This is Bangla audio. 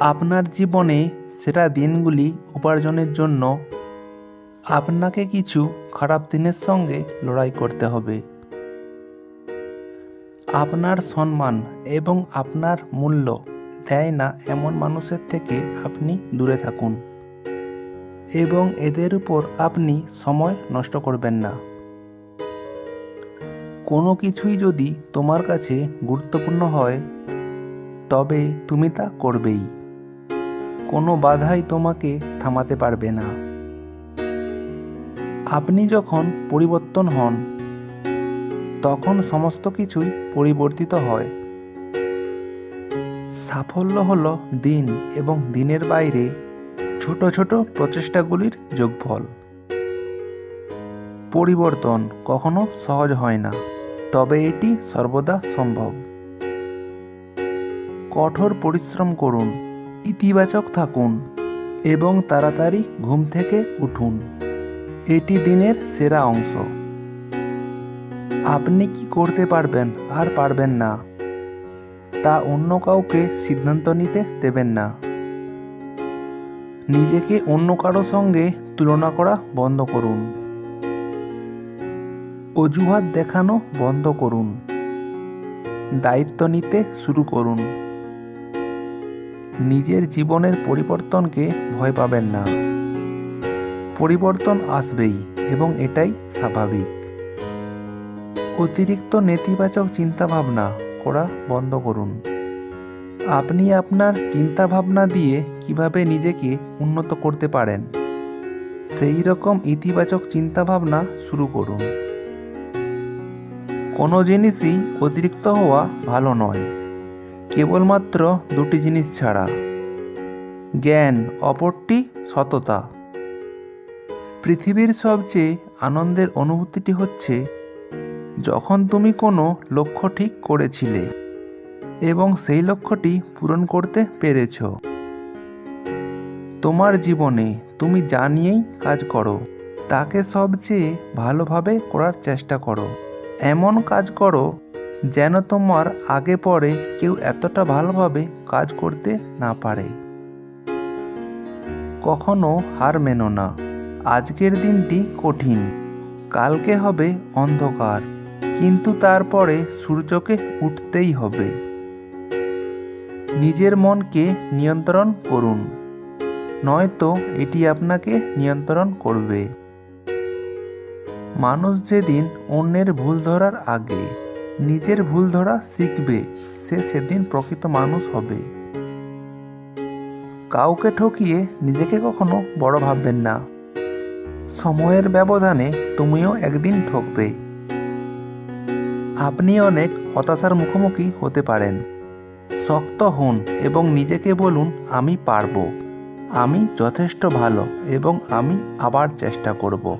আপনার জীবনে সেরা দিনগুলি উপার্জনের জন্য আপনাকে কিছু খারাপ দিনের সঙ্গে লড়াই করতে হবে। আপনার সম্মান এবং আপনার মূল্য দেয় না এমন মানুষের থেকে আপনি দূরে থাকুন। এবং এদের উপর আপনি সময় নষ্ট করবেন না। কোনো কিছুই যদি তোমার কাছে গুরুত্বপূর্ণ হয়, তবে তুমি তা করবেই। কোনো বাধাই তোমাকে থামাতে পারবে না। আপনি যখন পরিবর্তন হন, তখন সমস্ত কিছুই পরিবর্তিত হয়। সাফল্য হল দিন এবং দিনের বাইরে ছোট ছোট প্রচেষ্টাগুলির যোগফল। পরিবর্তন কখনো সহজ হয় না, তবে এটি সর্বদা সম্ভব। কঠোর পরিশ্রম করুন। ইতিবাচক থাকুন এবং তাড়াতাড়ি ঘুম থেকে উঠুন। এটি দিনের সেরা অংশ। আপনি কি করতে পারবেন আর পারবেন না, তা অন্য কাউকে সিদ্ধান্ত নিতে দেবেন না। নিজেকে অন্য কারও সঙ্গে তুলনা করা বন্ধ করুন। অজুহাত দেখানো বন্ধ করুন। দায়িত্ব নিতে শুরু করুন। নিজের জীবনের পরিবর্তনকে ভয় পাবেন না। পরিবর্তন আসবেই এবং এটাই স্বাভাবিক। অতিরিক্ত নেতিবাচক চিন্তাভাবনা করা বন্ধ করুন। আপনি আপনার চিন্তাভাবনা দিয়ে কীভাবে নিজেকে উন্নত করতে পারেন, সেই রকম ইতিবাচক চিন্তাভাবনা শুরু করুন। কোনো জিনিসই অতিরিক্ত হওয়া ভালো নয়। কেবলমাত্র দুটি জিনিস ছাড়া। জ্ঞান, অপরটি সততা। পৃথিবীর সবচেয়ে আনন্দের অনুভূতিটি হচ্ছে, যখন তুমি কোনো লক্ষ্য ঠিক করেছিলে এবং সেই লক্ষ্যটি পূরণ করতে পেরেছ। তোমার জীবনে তুমি যা নিয়েই কাজ করো, তাকে সবচেয়ে ভালোভাবে করার চেষ্টা করো। এমন কাজ করো যেন তোমার আগে পরে কেউ এতটা ভালোভাবে কাজ করতে না পারে। কখনো হার মেনো না। আজকের দিনটি কঠিন। কালকে হবে অন্ধকার, কিন্তু তারপরে সূর্যকে উঠতেই হবে। নিজের মনকে নিয়ন্ত্রণ করুন, নয়তো এটি আপনাকে নিয়ন্ত্রণ করবে। মানুষ যেদিন অন্যের ভুল ধরার আগে নিজের ভুল ধরা শিখবে, সে সেদিন প্রকৃত মানুষ হবে। কাউকে ঠকিয়ে নিজেকে কখনো বড় ভাববেন না। সময়ের ব্যবধানে তুমিও একদিন ঠকবে। আপনি অনেক হতাশার মুখোমুখি হতে পারেন। শক্ত হন এবং নিজেকে বলুন, আমি পারব। আমি যথেষ্ট ভালো এবং আমি আবার চেষ্টা করব।